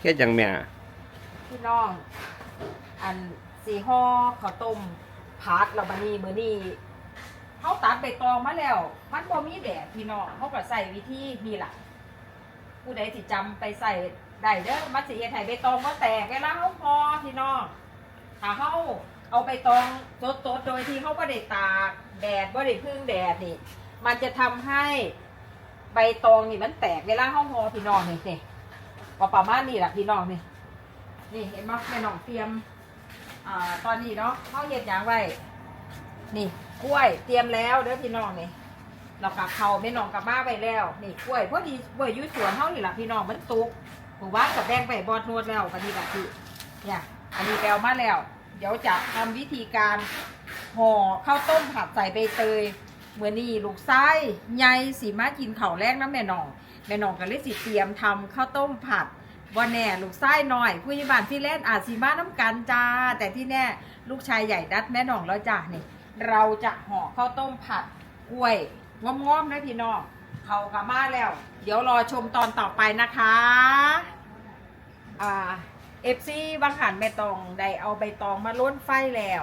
เฮ็ดหยังแม่พี่น้อง อันสีห่อข้าวต้มผัดเราบานี้มื้อนี้เขาตัดใบตองมาแล้ว มันบ่มีแดดพี่น้องเขาก็ใส่วิธีนี่แหละผู้ใดที่จำไปใส่ได้เด้อมันสิเฮ็ดให้ใบตองบ่แตกเวลาเฮาห่อพี่น้องถ้าเฮาเอาใบตองสดๆโดยที่เขาบ่ได้ตากแดดบ่ได้พึ่งแดดนี่ มันจะทำให้ใบตองนี่มันแตกเวลาเฮาห่อพี่น้องนี่สิ ก็ประมาณนี้ล่ะพี่น้องนี่ นี่เห็นไหมแม่น้องเตรียมอ่าตอนนี้เนาะเขาเห็ดหยางไว้ นี่กล้วยเตรียมแล้วเด้อพี่น้องนี่เรากับเขาแม่น้องกับมาไปแล้ว นี่กล้วยพอดีกล้วยอยุ่สวนเขานี่แหละพี่น้องมันตุกหมู่บ้านกับแดงไปบอดนวดแล้วกันดีละพี่เนี่ยอันนี้แปลมาแล้ว เดี๋ยวจะทำวิธีการห่อข้าวต้มผัดใส่ใบเตยเหมือนนี่ลูกไส้ใยสีมากินเข้าแรกนะแม่น้อง แม่น้องก็เลยสิเตรียมทำข้าวต้มผัดว่าแน่ลูกไส้หน่อย ผู้ยิบานพี่เล่นอาจสีมาน้ำกันจ้า แต่ที่แน่ลูกชายใหญ่ดัดแม่น่องแล้วจ้านี่เราจะห่อข้าวต้มผัดกล้วยง้อมๆนะพี่น้องเขากลับมาแล้ว เดี๋ยวรอชมตอนต่อไปนะคะอ่าเอฟซีบางหันใบตองได้เอาใบตองมาล้นไฟแล้ว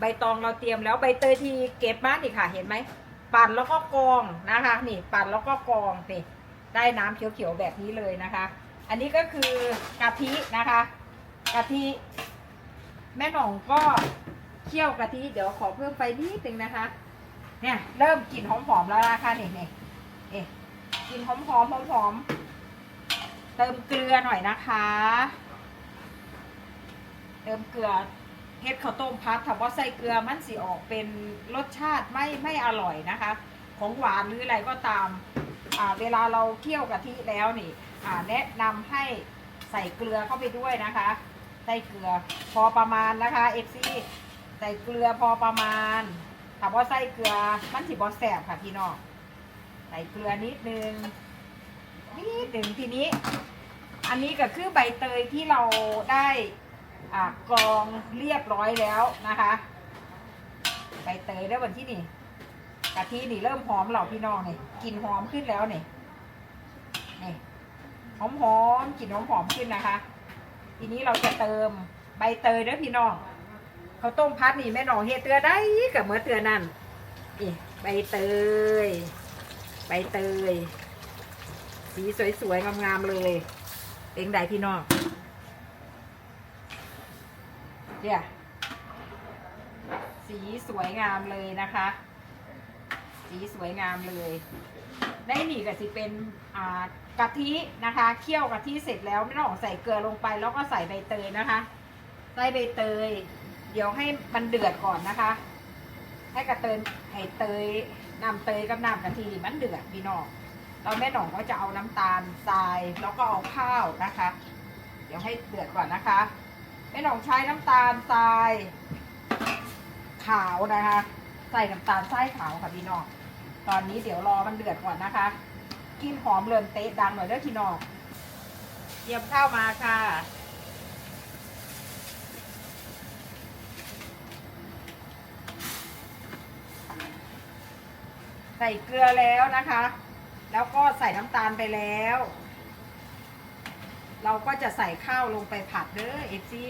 ใบตองเราเตรียมแล้วใบเตยทีเก็บมานี่ค่ะ เห็นไหมปั่นแล้วก็กองนะคะ นี่ ปั่นแล้วก็กองนี่ ได้น้ำเขียวๆแบบนี้เลยนะคะ อันนี้ก็คือกะทินะคะ กะทิ แม่หน่องก็เคี่ยวกะทิเดี๋ยวขอเพิ่มไฟนิดนึงนะคะ เนี่ยเริ่มกลิ่นหอมๆแล้วนะคะนี่นี่นี่กลิ่นหอมๆหอมๆเติมเกลือหน่อยนะคะ เติมเกลือเฮ็ดข้าวต้มพัดถ้าว่าใส่เกลือมันสิออกเป็นรสชาติไม่ไม่อร่อยนะคะ ของหวานหรืออะไรก็ตาม เวลาเราเคี่ยวกะทิแล้วนี่แนะนำให้ใส่เกลือเข้าไปด้วยนะคะใส่เกลือพอประมาณนะคะเอฟซีใส่เกลือพอประมาณถามว่าใส่เกลือมันสิบอแสบค่ะพี่น้องใส่เกลือนิดนึงนิดหนึ่งทีนี้ อันนี้ก็คือใบเตยที่เราได้กรองเรียบร้อยแล้วนะคะ ใบเตยได้วันที่นี่ กะทินี่เริ่มหอมเหล่าพี่น้องนี่กลิ่นหอมขึ้นแล้วนี่นี่หอมหอมกลิ่นหอมหอมขึ้นนะคะ ทีนี้เราจะเติมใบเตยด้วยพี่น้องเขาต้มพัดนี่แม่หนองเฮดเตือได้กับเมื่อเตือนั่นนี่ใบเตยใบเตย สีสวยๆงามๆเลยเป็นไดพี่น้องเนี่ยสีสวยงามเลยนะคะ สีสวยงามเลยได้หนีก็สิเป็นกะทินะคะเคี่ยวกะทิเสร็จแล้วไม่ต้องใส่เกลือลงไป แล้วก็ใส่ใบเตยนะคะใส่ใบเตย เดี๋ยวให้มันเดือดก่อนนะคะ ให้กระเตยให้เตยน้ำเตยกับน้ำกะทิมันเดือดพี่น้องเราแม่หน่องก็จะเอาน้ำตาลทรายแล้วก็เอาข้าวนะคะ เดี๋ยวให้เดือดก่อนนะคะแม่หน่องใช้น้ำตาลทรายขาวนะคะ ใส่น้ำตาลทรายขาวค่ะพี่น้อง ตอนนี้เดี๋ยวรอมันเดือดก่อนนะคะ กินหอมเริ่มเตะดังหน่อยเด้อพี่น้องเตรียมข้าวมาค่ะใส่เกลือแล้วนะคะ แล้วก็ใส่น้ำตาลไปแล้ว เราก็จะใส่ข้าวลงไปผัดเด้อเอฟซี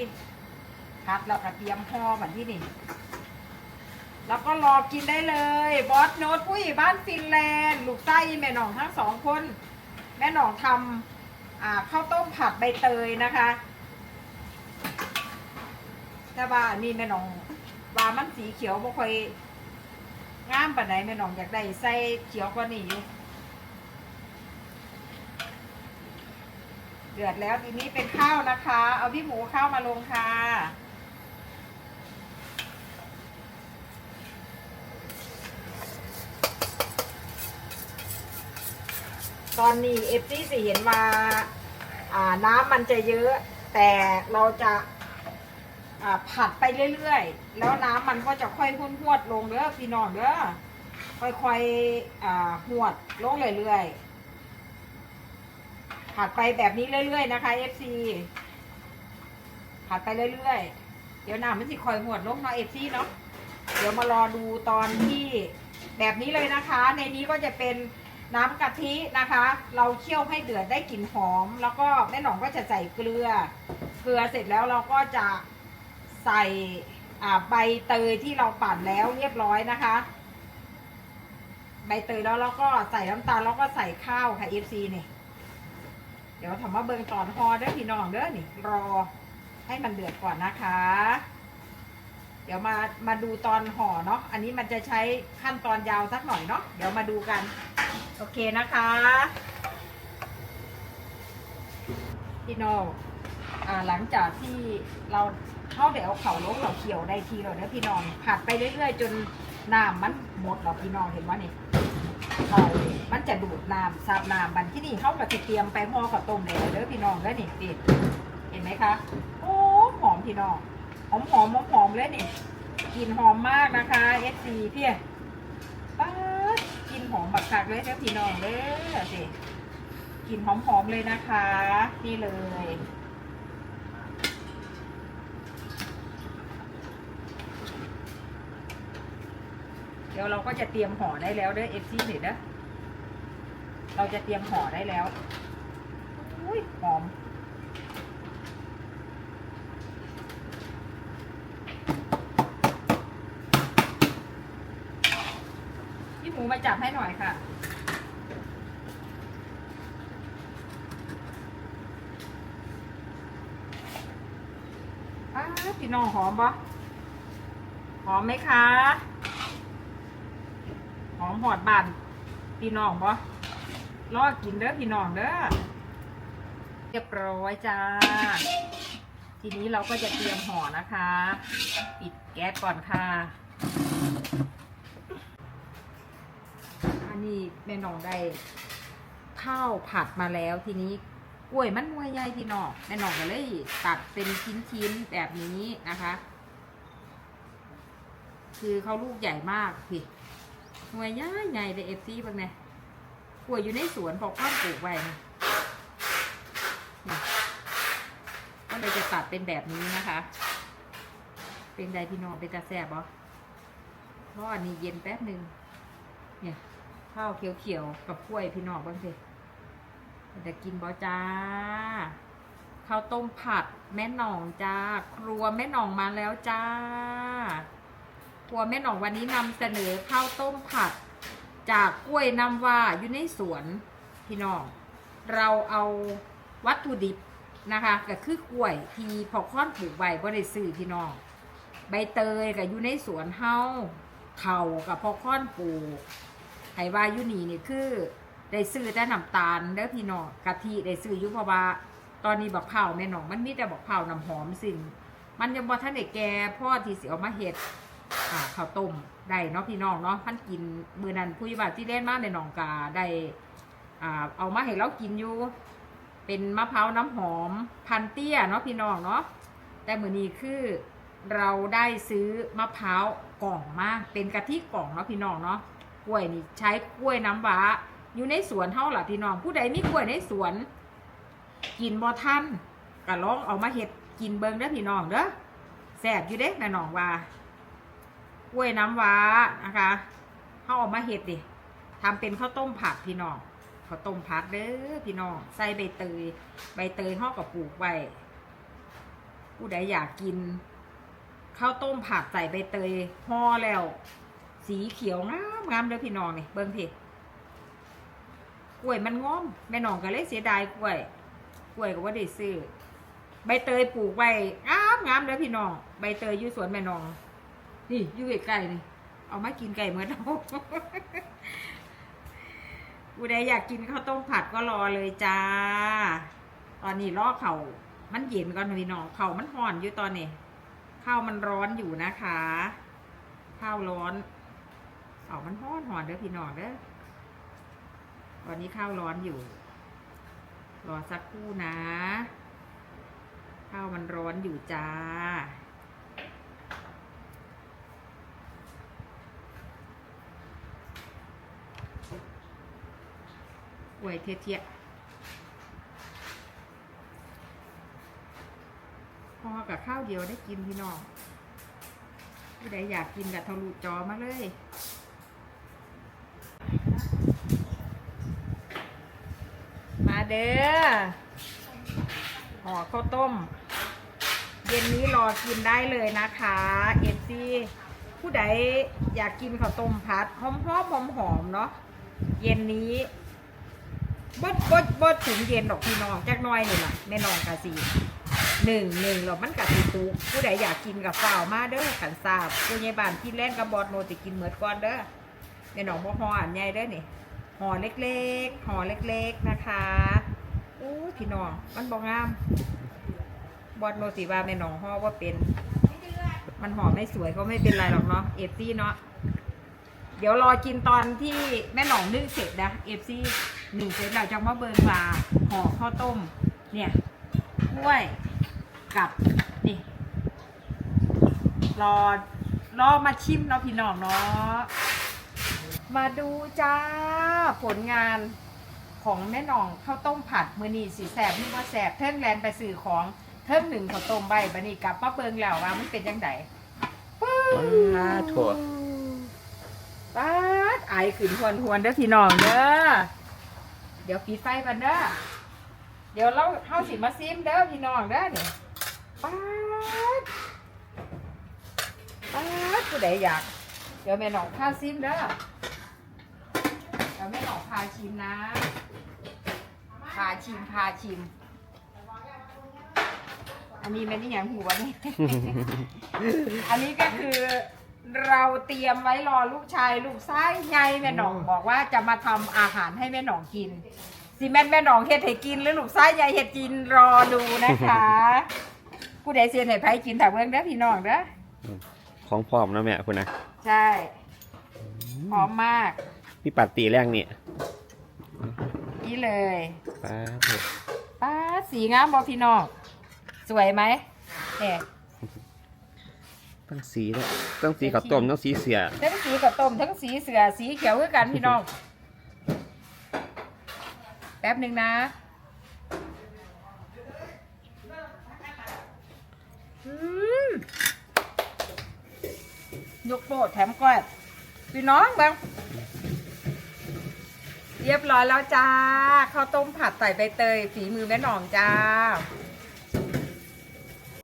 ผัดแล้วก็เตรียมห่อเหมือนที่นี่ แล้วก็รอกินได้เลย บอสโน้ตผู้ใหญ่บ้านฟินแลนด์ ลูกไส้แม่หนองทั้งสองคน แม่หนองทำข้าวต้มผัดใบเตยนะคะแต่ว่านี่แม่หนองว่ามันสีเขียวบ่ค่อยงามปานใดแม่หนองอยากได้ใส่เขียวกว่านี้อยู่เดือดแล้วทีนี้เป็นข้าวนะคะ เอาพี่หมูข้าวมาลงค่ะ ตอนนี้เอฟซีสิเห็นว่าอ่าน้ำมันจะเยอะ แต่เราจะอ่าผัดไปเรื่อยๆ แล้วน้ำมันก็จะค่อยพุ่นพวดลงเด้อพี่น้องเด้อค่อยๆอ่าหวดลงเรื่อยๆ ผัดไปแบบนี้เรื่อยๆนะคะเอฟซีผัดไปเรื่อยๆ เดี๋ยวน้ำมันสิค่อยหวดลงเนาะเอฟซีเนาะเดี๋ยวมารอดูตอนที่แบบนี้เลยนะคะ ในนี้ก็จะเป็น น้ำกะทินะคะ เราเคี่ยวให้เดือดได้กลิ่นหอม แล้วก็แม่หนองก็จะใส่เกลือ เกลือเสร็จแล้วเราก็จะใส่ใบเตยที่เราปั่นแล้วเรียบร้อยนะคะ ใบเตยแล้วเราก็ใส่น้ำตาลแล้วก็ใส่ข้าวค่ะ FC นี่เดี๋ยวทำมาเบิงตอนฮอเด้อพี่น้องเด้อนี่รอให้มันเดือดก่อนนะคะ เดี๋ยวมามาดูตอนห่อเนาะ อันนี้มันจะใช้ขั้นตอนยาวสักหน่อยเนาะ เดี๋ยวมาดูกัน โอเคนะคะพี่น้องอ่าหลังจากที่เราเข้าเดี๋ยวเอาเข่าลงเราเขียวได้ทีแล้วนะพี่น้องผัดไปเรื่อยๆ จนน้ำมันหมดแล้วพี่น้องเห็นว่านี่เขามันจะดูดน้ำซับน้ำบันที่นี่เขาก็จะเตรียมไปห่อกับต้มเลยเด้อพี่น้องเด้อนี่ดิเห็นไหมคะโอ้หอมพี่น้อง อมหอมหอมหอมเลยนี่กลิ่นหอมมากนะคะเอสซีพี่ป้าดกลิ่นหอมบักคักเลยเด้อพี่น้องเด้อสิกลิ่นหอมหอมเลยนะคะ นี่เลยเดี๋ยวเราก็จะเตรียมห่อได้แล้วเด้อเอฟซีเด้อเราจะเตรียมห่อได้แล้ว อุ้ยหอม รูมาจับให้หน่อยค่ะอ้าวพี่น้องหอมปะหอมไหมคะ หอมหอดบานพี่น้องปะรอกินเด้อพี่น้องเด้อเรียบร้อยจ้า ทีนี้เราก็จะเตรียมห่อนะคะ ปิดแก๊สก่อนค่ะ นี้แม่น้องได้ข้าวผัดมาแล้วทีนี้กล้วยมันหน่วยใหญ่พี่น้องแม่น้องก็เลยตัดเป็นชิ้นๆแบบนี้นะคะ คือเขาลูกใหญ่มากพี่หน่วยใหญ่ใหญ่เลยเอฟซีบางไงกล้วยอยู่ในสวนพอข้าวปลูกไว้นะก็เลยจะตัดเป็นแบบนี้นะคะ เป็นไดพี่น้องเป็นตาแซ่บบ่เพราะอันนี้เย็นแป๊บหนึ่งเนี่ย ข้าวเขียวๆกับกล้วยพี่น้องบ้างสิจะกินบอจ้าข้าวต้มผัดแม่หน่องจ้า ครัวแม่หน่องมาแล้วจ้า ครัวแม่หน่องวันนี้นำเสนอข้าวต้มผัด จากกล้วยน้ำว่าอยู่ในสวนพี่น้อง เราเอาวัตถุดิบนะคะก็คือกล้วยที่พอค้อนปลูกไว้บ่ได้ซื้อพี่น้อง ใบเตยกับอยู่ในสวนเฮาเข่ากับพอค้อนปลูก ไห้ว่าอยูนี่นี่คือได้ซื้อแต่น้ำตาลเด้อพี่น้องกะทิได้ซื้ออยู่เพราะว่าตอนนี้บักเผาแม่น้องมันมีแต่บักเผาน้ำหอมสิ่ง มันยังบ่ทันได้แก่พ่อที่สิเอามาเฮ็ดอ่าข้าวต้มได้เนาะพี่น้องเนาะพันกินมือนั้นผู้ใหญ่บ้าที่เล่นมากในหนองกาได้อ่าเอามาให้เรากินอยู่ เป็นมะพร้าวน้ำหอมพันเตี้ยเนาะพี่น้องเนาะแต่มื้อนี้คือเราได้ซื้อมะพร้าวกล่องมาเป็นกะทิกล่องเนาะพี่น้องเนาะ กล้วยนี่ใช้กล้วยน้ำว้าอยู่ในสวนเท่าหล่ะพี่น้องผู้ใดมีกล้วยในสวน กินบ่ทันก็ลองเอามาเห็ดกินเบิ่งเด้อพี่น้องเด้อแซ่บอยู่เด้แม่น้องว่ากล้วยน้ำว้านะคะเขาเอามาเห็ดดิทำเป็นข้าวต้มผัดพี่น้องข้าวต้มผัดเด้อพี่น้องใส่ใบเตย ใบเตยห่อกับปลูกไว้ผู้ใดอยากกินข้าวต้มผัดใส่ใบเตยห่อแล้ว สีเขียวงามงามเด้อพี่น้องนี่เบิ่งพี่กล้วยมันงอมแม่น้องก็เลยเสียดายกล้วย กล้วยก็ว่าได้ซื้อใบเตยปลูกไว้งามงามเด้อพี่น้องใบเตยอยู่สวนแม่น้อง นี่อยู่ใกล้ๆนี่เอามากินไก่เหมือนเราผู้ใดอยากกินข้าวต้มผัดก็รอเลยจ้า ตอนนี้รอเขา มันเย็นก่อนพี่น้องเขามันห่อนอยู่ตอนนี้ข้าวมันร้อนอยู่นะคะ ข้าวร้อน เอามันร้อนหอนเด้อพี่น้องเด้อตอนนี้ข้าวร้อนอยู่ รอสักครู่นะ ข้าวมันร้อนอยู่จ้าอวยเทียๆพอกับข้าวเดียวได้กินพี่น้องผู้ใดอยากกินกับทะลุจอมาเลย เด้อห่อข้าวต้ม เย็นนี้รอกินได้เลยนะคะเอฟซีผู้ใดอยากกินข้าวต้มพัดหอมหอมหอมหอมเนาะเย็นนี้บดบดบดถึงเย็นดอกพี่น้องจักน้อยนี่แหละแม่น้องกะสีหนึ่งหนึ่งเรามันกะสีตุกผู้ใดอยากกินกับฝ้ามาเด้อขันทราบผู้ใหญ่บ้านที่เล่นกับบอดโนติกินเหมือนก่อนเด้อแม่น้องบ่ห่ออันใหญ่เด้อนี่ ห่อเล็กๆห่อเล็กๆนะคะอู้พี่น้องมันบ่งาม บอดโนสีว่าแม่น้องห่อว่าเป็น มันห่อไม่สวยก็ไม่เป็นไรหรอกเนาะเอฟซี่เนาะเดี๋ยวรอกินตอนที่แม่หนองนึ่งเสร็จนะเอฟซี่หนึ่งเสร็จเราจะมาเบิร์นปลาห่อข้าวต้ม เนี่ยกล้วยกับนี่รอรอมาชิมเนาะพี่น้องเนาะ มาดูจ้าผลงานของแม่น่องข้าวต้มผัดมือนีสีแสบนี่ว่าแสบเทิงแลนไปสื่อของเทิงหนึ่งข้าวต้มใบบันนี้กลับมาเบิงแล้วว่ามันเป็นยังไงว้าโถป๊าดไอขึ้นทวนทวนๆเด้อพี่น้องเด้อเดี๋ยวปิดไฟกันเด้อเดี๋ยวเราเข้าสิมาซิมเด้อพี่น้องเด้อเนี่ยป๊าดป๊าดผู้ใดอยาก เดี๋ยวแม่น้องพาซิมเด้อ ยวแม่น้องพาชิมนะ พาชิมพาชิม อันนี้ไม่ได้ยังหัวนี่ อันนี้ก็คือเราเตรียมไว้รอลูกชายลูกชายไงแม่หนองบอกว่าจะมาทำอาหารให้แม่หนองกินสิแม่นแม่หนองเฮ็ดให้กินหรือลูกชายยายเฮ็ดกินรอดูนะคะผู้ใดเสียนให้ไผกินถ้าเบิ่งเด้อพี่น้องเด้อของพร้อมนะแม่คุณนะใช่พร้อมมาก พี่ปัดตีแรกนี่นี่เลยป้าโถป้าดสีงามบ่พี่น้องสวยไหมแหมต้องสีแล้วต้องสีข้าวต้มต้องสีเสียทั้งสีกับต้มทั้งสีเสือสีเขียวคือกันพี่น้อง แป๊บหนึ่งนะอืมยกโปดแถมก้อยพี่น้องเบัง เรียบร้อยแล้วจ้าข้าวต้มผัดใส่ใบเตยฝีมือแม่หนองจ้า